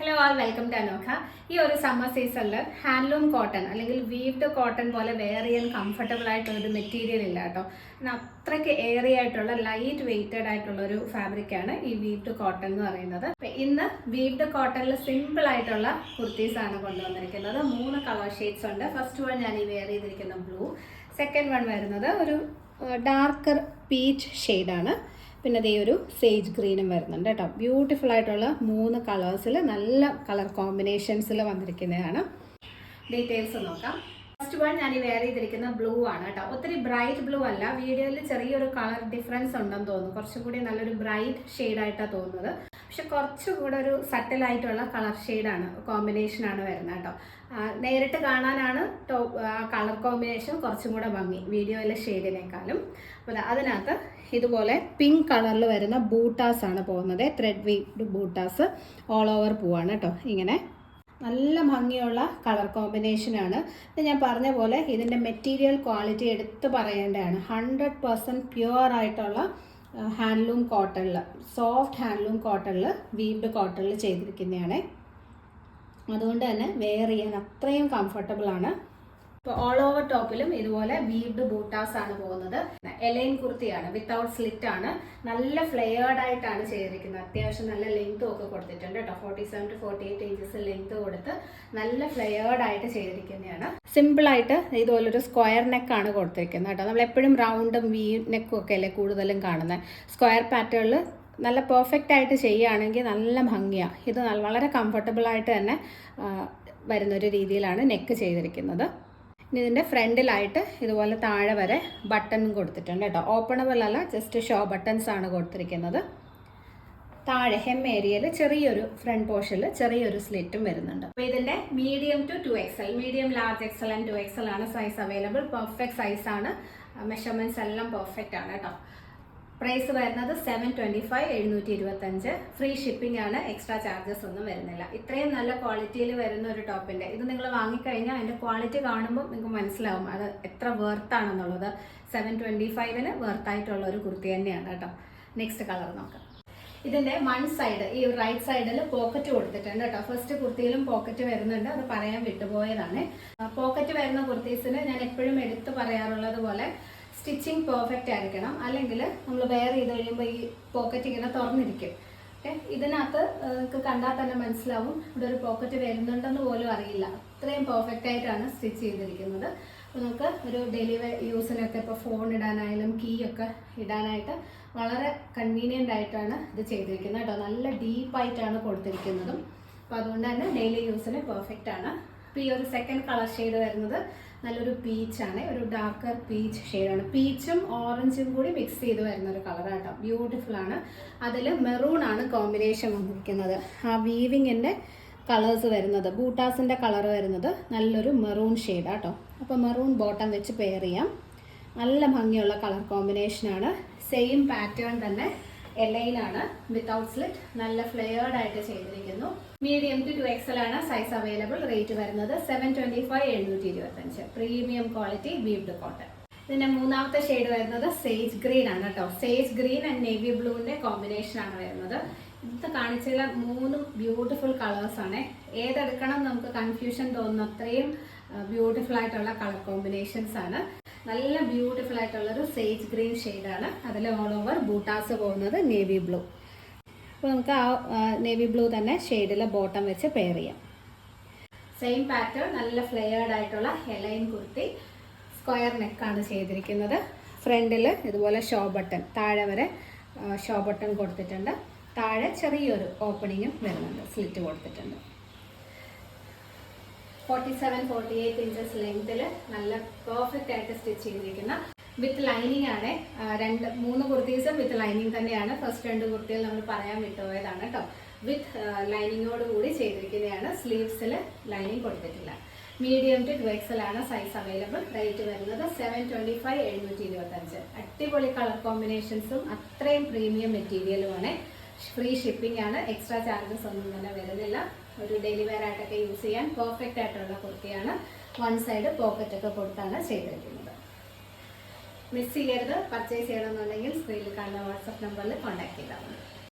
Hello all welcome to Anokha ഈ ഒരു summer സീസണിൽ ഹാൻഡ്ലൂം കോട്ടൺ അല്ലെങ്കിൽ വീവ്ഡ് കോട്ടൺ പോലെ ചെയ്യാൻ കംഫർട്ടബിൾ ആയിട്ടുള്ള ഒരു മെറ്റീരിയൽ ഇല്ല കേട്ടോ. അത്രയ്ക്ക് ഏറിയ ആയിട്ടുള്ള ലൈറ്റ് വെയ്റ്റഡ് ആയിട്ടുള്ള ഒരു ഫാബ്രിക്കാണ് ഈ വീവ്ഡ് കോട്ടൺ എന്ന് പറയുന്നത്. ഇന്ന് വീവ്ഡ് കോട്ടണിൽ സിമ്പിൾ ആയിട്ടുള്ള കുർത്തീസ് ആണ് കൊണ്ടുവന്നിരിക്കുന്നത്. മൂന്ന് കളർ ഷെയ്ഡ്സ് ഉണ്ട്. ഫസ്റ്റ് വൺ ഞാൻ ഈ വെയർ ചെയ്തിരിക്കുന്ന ബ്ലൂ സെക്കൻഡ് വൺ വരുന്നത് ഒരു ഡാർക്കർ പീച്ച് ഷെയ്ഡാണ് പിന്നെ ദേ ഒരു സേജ് ഗ്രീനും വരുന്നുണ്ട് കേട്ടോ. ബ്യൂട്ടിഫുൾ ആയിട്ടുള്ള മൂന്ന് കളേഴ്സിൽ നല്ല കളർ കോമ്പിനേഷൻസിൽ വന്നിരിക്കുന്നതാണ്. ഡീറ്റെയിൽസ് നോക്കാം. ഫസ്റ്റ് വൺ ഞാൻ ഈ വെയർ ചെയ്തിരിക്കുന്ന ബ്ലൂ ആണ് കേട്ടോ. ഒത്തിരി ബ്രൈറ്റ് ബ്ലൂ അല്ല. വീഡിയോയിൽ ചെറിയൊരു കളർ ഡിഫറൻസ് ഉണ്ടെന്ന് തോന്നുന്നു. കുറച്ചും കൂടി നല്ലൊരു ബ്രൈറ്റ് ഷെയ്ഡായിട്ടാണ് തോന്നുന്നത്. പക്ഷെ കുറച്ചുകൂടെ ഒരു സട്ടിൽ ആയിട്ടുള്ള കളർ ഷെയ്ഡാണ് കോമ്പിനേഷനാണ് വരുന്നത് കേട്ടോ. നേരിട്ട് കാണാനാണ് ടോപ്പ് കളർ കോമ്പിനേഷൻ കുറച്ചും കൂടെ ഭംഗി. വീഡിയോയിലെ ഷെയ്ഡിനേക്കാളും അപ്പോൾ അതിനകത്ത് ഇതുപോലെ പിങ്ക് കളറിൽ വരുന്ന ബൂട്ടാസ് ആണ് പോകുന്നത്. ത്രെഡ് വീഡ് ബൂട്ടാസ് ഓൾ ഓവർ പോവാണ് കേട്ടോ. ഇങ്ങനെ നല്ല ഭംഗിയുള്ള കളർ കോമ്പിനേഷനാണ് ഇത് ഞാൻ പറഞ്ഞ പോലെ ഇതിന്റെ മെറ്റീരിയൽ ക്വാളിറ്റി എടുത്തു പറയേണ്ടതാണ്. ഹൺഡ്രഡ് പെർസെന്റ് പ്യുവർ ആയിട്ടുള്ള ഹാൻഡ്ലൂം കോട്ടണിൽ സോഫ്റ്റ് ഹാൻഡ്ലൂം കോട്ടണിൽ വീവ്ഡ് കോട്ടണിൽ ചെയ്തിരിക്കുന്നതാണ്. അതുകൊണ്ട് തന്നെ വെയർ ചെയ്യാൻ അത്രയും കംഫർട്ടബിൾ ആണ്. ഇപ്പോൾ ഓൾ ഓവർ ടോപ്പിലും ഇതുപോലെ വീവ്ഡ് ബൂട്ടാസ് ആണ് പോകുന്നത്. എലൈൻ കുർത്തിയാണ് വിത്തൗട്ട് സ്ലിറ്റ് ആണ്. നല്ല ഫ്ലെയേർഡ് ആയിട്ടാണ് ചെയ്തിരിക്കുന്നത്. അത്യാവശ്യം നല്ല ലെങ്ത്തും ഒക്കെ കൊടുത്തിട്ടുണ്ട് കേട്ടോ. Forty seven to forty eight inches length കൊടുത്ത് നല്ല ഫ്ലെയേർഡ് ആയിട്ട് ചെയ്തിരിക്കുന്നതാണ്. സിമ്പിൾ ആയിട്ട് ഇതുപോലൊരു സ്ക്വയർ നെക്കാണ് കൊടുത്തിരിക്കുന്നത് കേട്ടോ. നമ്മൾ എപ്പോഴും റൗണ്ടും വി നെക്കും ഒക്കെ അല്ലേ കൂടുതലും കാണുന്നത് സ്ക്വയർ പാറ്റേണിൽ നല്ല പെർഫെക്റ്റ് ആയിട്ട് ചെയ്യുകയാണെങ്കിൽ നല്ല ഭംഗിയാണ് ഇത് വളരെ കംഫർട്ടബിൾ ആയിട്ട് തന്നെ വരുന്നൊരു രീതിയിലാണ് നെക്ക് ചെയ്തിരിക്കുന്നത്. ഇനി ഇതിന്റെ ഫ്രണ്ടിലായിട്ട് ഇതുപോലെ താഴെ വരെ ബട്ടൺ കൊടുത്തിട്ടുണ്ട് കേട്ടോ. ഓപ്പണബിൾ അല്ല ജസ്റ്റ് ഷോ ബട്ടൺസ് ആണ് കൊടുത്തിരിക്കുന്നത്. താഴെ ഹെം ഏരിയയിൽ ചെറിയൊരു ഫ്രണ്ട് പോർഷനിൽ ചെറിയൊരു സ്ലിറ്റും വരുന്നുണ്ട്. അപ്പോൾ ഇതിന്റെ medium to two XL medium large XL and two XL ആണ് സൈസ് അവൈലബിൾ പെർഫെക്റ്റ് സൈസ് ആണ്. മെഷർമെന്റ്സ് എല്ലാം പെർഫെക്റ്റ് ആണ് കേട്ടോ. പ്രൈസ് വരുന്നത് സെവൻ ട്വന്റി ഫൈവ് എഴുന്നൂറ്റി ഇരുപത്തഞ്ച് ഫ്രീ ഷിപ്പിംഗ് ആണ്. എക്സ്ട്രാ ചാർജസ് ഒന്നും വരുന്നില്ല. ഇത്രയും നല്ല ക്വാളിറ്റിയിൽ വരുന്ന ഒരു ടോപ്പിന്റെ ഇത് നിങ്ങൾ വാങ്ങിക്കഴിഞ്ഞാൽ അതിന്റെ ക്വാളിറ്റി കാണുമ്പോൾ നിങ്ങൾക്ക് മനസ്സിലാവും അത് എത്ര വേർത്താണെന്നുള്ളത് സെവൻ ട്വന്റി ഫൈവിന് വേർത്തായിട്ടുള്ള ഒരു കുർത്തി തന്നെയാണ് കേട്ടോ. നെക്സ്റ്റ് കളർ നോക്കാം. ഇതിന്റെ വൺ സൈഡ് ഈ റൈറ്റ് സൈഡിൽ പോക്കറ്റ് കൊടുത്തിട്ടുണ്ട് കേട്ടോ. ഫസ്റ്റ് കുർത്തിയിലും പോക്കറ്റ് വരുന്നുണ്ട്. അത് പറയാൻ വിട്ടുപോയതാണ്. പോക്കറ്റ് വരുന്ന കുർത്തീസിന് ഞാൻ എപ്പോഴും എടുത്തു പറയാറുള്ളത് പോലെ സ്റ്റിച്ചിങ് പെർഫെക്റ്റ് ആയിരിക്കണം. അല്ലെങ്കിൽ നമ്മൾ വെയർ ചെയ്ത് കഴിയുമ്പോൾ ഈ പോക്കറ്റ് ഇങ്ങനെ തുറന്നിരിക്കും. ഓക്കെ ഇതിനകത്ത് കണ്ടാൽ തന്നെ മനസ്സിലാവും. ഇവിടെ ഒരു പോക്കറ്റ് വരുന്നുണ്ടെന്ന് പോലും അറിയില്ല. അത്രയും പെർഫെക്റ്റ് ആയിട്ടാണ് സ്റ്റിച്ച് ചെയ്തിരിക്കുന്നത്. അപ്പോൾ നമുക്ക് ഒരു ഡെലിവറി യൂസിനൊക്കെ ഇപ്പോൾ ഫോൺ ഇടാനായാലും കീ ഒക്കെ ഇടാനായിട്ട് വളരെ കൺവീനിയന്റ് ആയിട്ടാണ് ഇത് ചെയ്തിരിക്കുന്നത് കേട്ടോ. നല്ല ഡീപ്പായിട്ടാണ് കൊടുത്തിരിക്കുന്നതും. അപ്പോൾ അതുകൊണ്ട് തന്നെ ഡെയിലി യൂസിന് പെർഫെക്റ്റ് ആണ്. അപ്പോൾ ഈ ഒരു സെക്കൻഡ് കളർ ഷെയ്ഡ് വരുന്നത് നല്ലൊരു പീച്ചാണ് ഒരു ഡാർക്കർ പീച്ച് ഷെയ്ഡാണ് പീച്ചും ഓറഞ്ചും കൂടി മിക്സ് ചെയ്ത് വരുന്ന ഒരു കളറാട്ടോ ബ്യൂട്ടിഫുൾ ആണ്. അതിൽ മെറൂൺ ആണ് കോമ്പിനേഷൻ വന്നിരിക്കുന്നത്. ആ വീവിങ്ങിന്റെ കളേഴ്സ് വരുന്നത് ബൂട്ടാസിന്റെ കളർ വരുന്നത് നല്ലൊരു മെറൂൺ ഷെയ്ഡാട്ടോ അപ്പോൾ മെറൂൺ ബോട്ടം വെച്ച് പെയർ ചെയ്യാം. നല്ല ഭംഗിയുള്ള കളർ കോമ്പിനേഷനാണ് സെയിം പാറ്റേൺ തന്നെ എലൈനാണ് വിത്തൗട്ട് സ്ലിറ്റ് നല്ല ഫ്ലെയർഡ് ആയിട്ട് ചെയ്തിരിക്കുന്നു. മീഡിയം ടു ടു എക്സൽ ആണ് സൈസ് അവൈലബിൾ റേറ്റ് വരുന്നത് സെവൻ ട്വന്റി ഫൈവ് എഴുന്നൂറ്റി ഇരുപത്തഞ്ച് പ്രീമിയം ക്വാളിറ്റി വീവ്ഡ് കോട്ടൺ ഇതിന്റെ മൂന്നാമത്തെ ഷെയ്ഡ് വരുന്നത് സേജ് ഗ്രീൻ ആണ് കേട്ടോ. സേജ് ഗ്രീൻ ആൻഡ് നേവി ബ്ലൂവിന്റെ കോമ്പിനേഷൻ ആണ് വരുന്നത്. ഇത് കാണിച്ചുള്ള മൂന്ന് ബ്യൂട്ടിഫുൾ കളേഴ്സ് ആണ്. ഏതെടുക്കണം നമുക്ക് കൺഫ്യൂഷൻ തോന്നുന്ന അത്രയും ബ്യൂട്ടിഫുൾ ആയിട്ടുള്ള കളർ കോമ്പിനേഷൻസ് ആണ്. നല്ല ബ്യൂട്ടിഫുൾ ആയിട്ടുള്ളൊരു സേജ് ഗ്രീൻ ഷെയ്ഡാണ് അതിൽ ഓൾ ഓവർ ബൂട്ടാസ് പോകുന്നത് നേവി ബ്ലൂ അപ്പോൾ നമുക്ക് ആ നേവി ബ്ലൂ തന്നെ ഷെയ്ഡിലെ ബോട്ടം വെച്ച് പെയർ ചെയ്യാം. സെയിം പാറ്റേൺ നല്ല ഫ്ലെയേർഡ് ആയിട്ടുള്ള ഹെലൈൻ കുർത്തി സ്ക്വയർ നെക്കാണ് ചെയ്തിരിക്കുന്നത്. ഫ്രണ്ടിൽ ഇതുപോലെ ഷോ ബട്ടൺ താഴെ വരെ ഷോ ബട്ടൺ കൊടുത്തിട്ടുണ്ട്. താഴെ ചെറിയൊരു ഓപ്പണിങ്ങും വരുന്നുണ്ട് സ്ലിറ്റ് കൊടുത്തിട്ടുണ്ട്. Forty seven forty eight inches ലെങ്തിൽ നല്ല പെർഫെക്റ്റ് ആയിട്ട് സ്റ്റിച്ച് ചെയ്തിരിക്കുന്ന വിത്ത് ലൈനിങ് ആണ്. രണ്ട് മൂന്ന് കുർത്തീസും വിത്ത് ലൈനിങ് തന്നെയാണ്. ഫസ്റ്റ് രണ്ട് കുർത്തികൾ നമ്മൾ പറയാൻ വിട്ടുപോയതാണ് കേട്ടോ വിത്ത് ലൈനിങ്ങോട് കൂടി ചെയ്തിരിക്കുന്നതാണ്. സ്ലീവ്സിൽ ലൈനിങ് കൊടുത്തിട്ടില്ല. മീഡിയം ടു ടു എക്സൽ ആണ് സൈസ് അവൈലബിൾ റേറ്റ് വരുന്നത് സെവൻ ട്വന്റി ഫൈവ് എഴുന്നൂറ്റി ഇരുപത്തഞ്ച്. അടിപൊളി കളർ കോമ്പിനേഷൻസും അത്രയും പ്രീമിയം മെറ്റീരിയലുമാണ് ഫ്രീ ഷിപ്പിംഗ് ആണ്. എക്സ്ട്രാ ചാർജസ് ഒന്നും തന്നെ വരുന്നില്ല. ഒരു ഡെയിലി വെയർ ആയിട്ടൊക്കെ യൂസ് ചെയ്യാൻ പെർഫെക്റ്റ് ആയിട്ടുള്ള കുർത്തിയാണ് വൺ സൈഡ് പോക്കറ്റ് ഒക്കെ കൊടുത്താണ് ചെയ്തിരിക്കുന്നത്. മിസ് ചെയ്യരുത് പർച്ചേസ് ചെയ്യണമെന്നുണ്ടെങ്കിൽ സ്ക്രീനിൽ കാണുന്ന വാട്സപ്പ് നമ്പറിൽ കോൺടാക്ട് ചെയ്താൽ മതി.